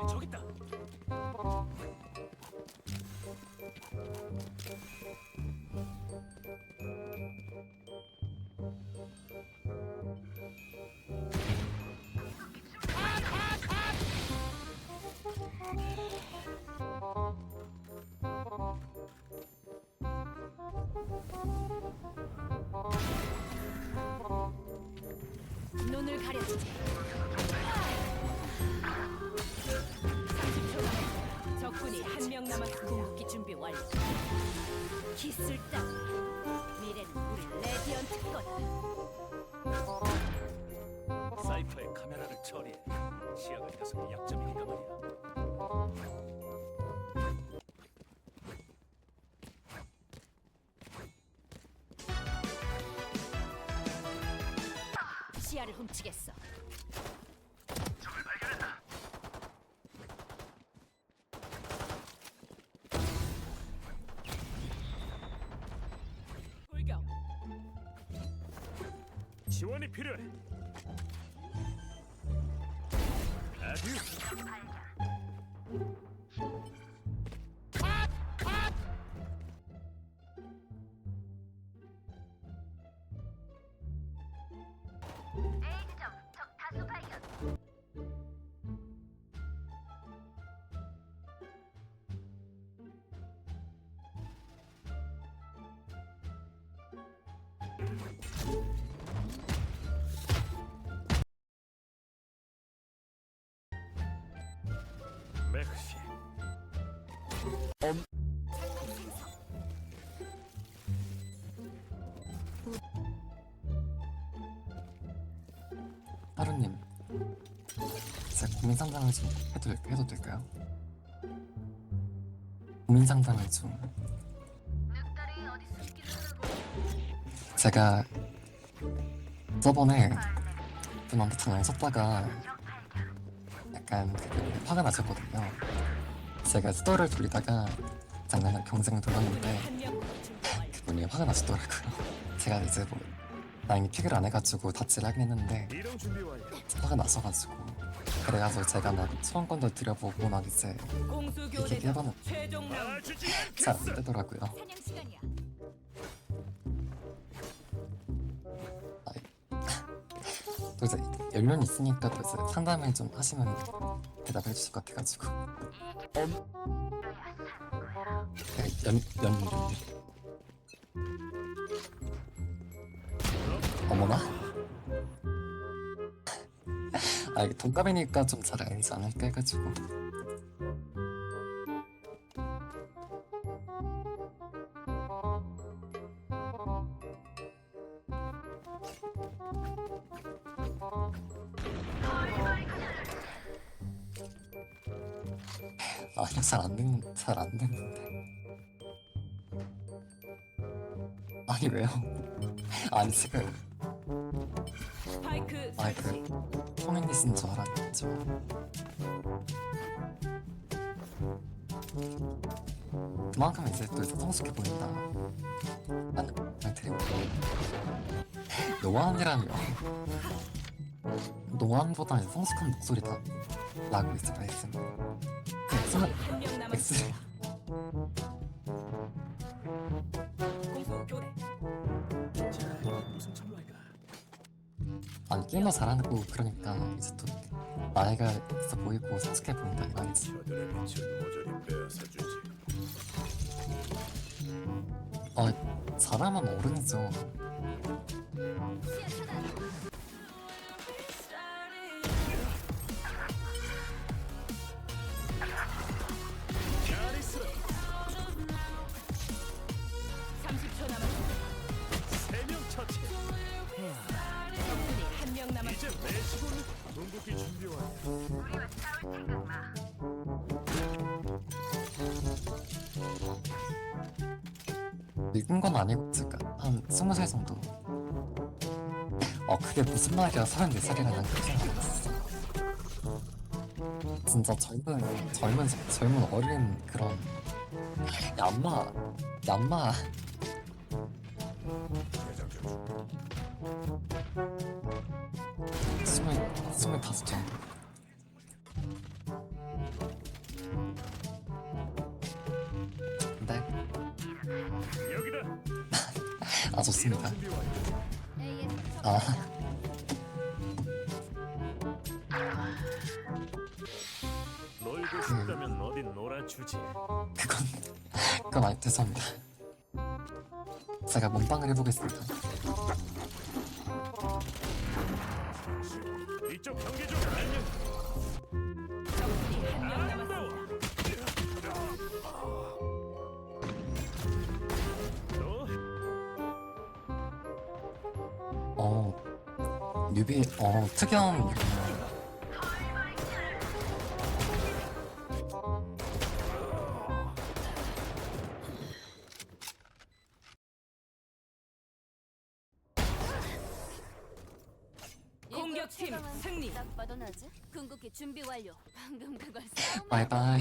놈들이 저기 있다. 눈을 가려주지. 적군이 한 명 남았습니다. 궁극기 준비 완료. 기술 따. 미래는 우리 레디언트 거다. 사이퍼의 카메라를 처리해. 시야가 녀석의 약점이니까 말이야. 시야를 훔치겠어. 지원이 필요해. 아듀. A지 맥시. 하루님, 제가 고민 상담을 좀 해도, 해도 될까요? 고민 상담을 좀 제가 저번에 분한테 장난 쳤다가 약간 그 화가 나셨거든요. 제가 스토리를 돌리다가 장난을 경쟁을 완료. 그분이 화가 나시더라고요. 제가 이제 뭐 다행히 픽을 안 해가지고 다치를 하긴 했는데. 화가 나셔가지고 그래가지고 제가 막 소원권도 드려보고 막 이제 이렇게 해봤는데 최종 라운드. 봐주지 잘안 않겠어. 되더라고요. 또 이제 연륜이 있으니까 또 이제 상담을 좀 하시면 대답해 주실 것 같아가지고. 네, 연, 연, 연, 어머나? 아 이게 동갑이니까 좀 잘 알지 않을까 해가지고 아니 잘안 듣는 잘안 듣는데. 아니 왜요? 아니 지금 스파이크 설치. 그 포미닛인 줄 알았죠. 그만큼 이제 또 이제 성숙해 보인다. 하는 말 드리고 노안이라며 노안보다 성숙한 목소리다 라고 이제 말씀 그 X? 아니 게임도 잘하고 그러니까 이제 또 나이가 있어 보이고 성숙해 보인다 이 말이지 저들의 빛을 모조리 빼앗아주지. 어 잘하면 어른이죠 이제 매시곤 동국기 준비 완료. 읽은 건 아니었을까? 한 스무 살 정도. 어, 그게 무슨 말이야? 서른네 살이라는 거. 진짜 젊은, 젊은, 젊은 어린 그런. 얌마, 얌마. 스물 스물 다섯 정도. 네, 여기다. 아 좋습니다. 아 놀고 싶다면 어디 놀아주지. 그건 그건 아니 죄송합니다. 제가 몸빵을 해보겠습니다. 어 뮤비 어 특이한 공격팀 승리. 딱 봐도 나지? 궁극기 준비 완료. 방금 그걸 싸움 바이바이.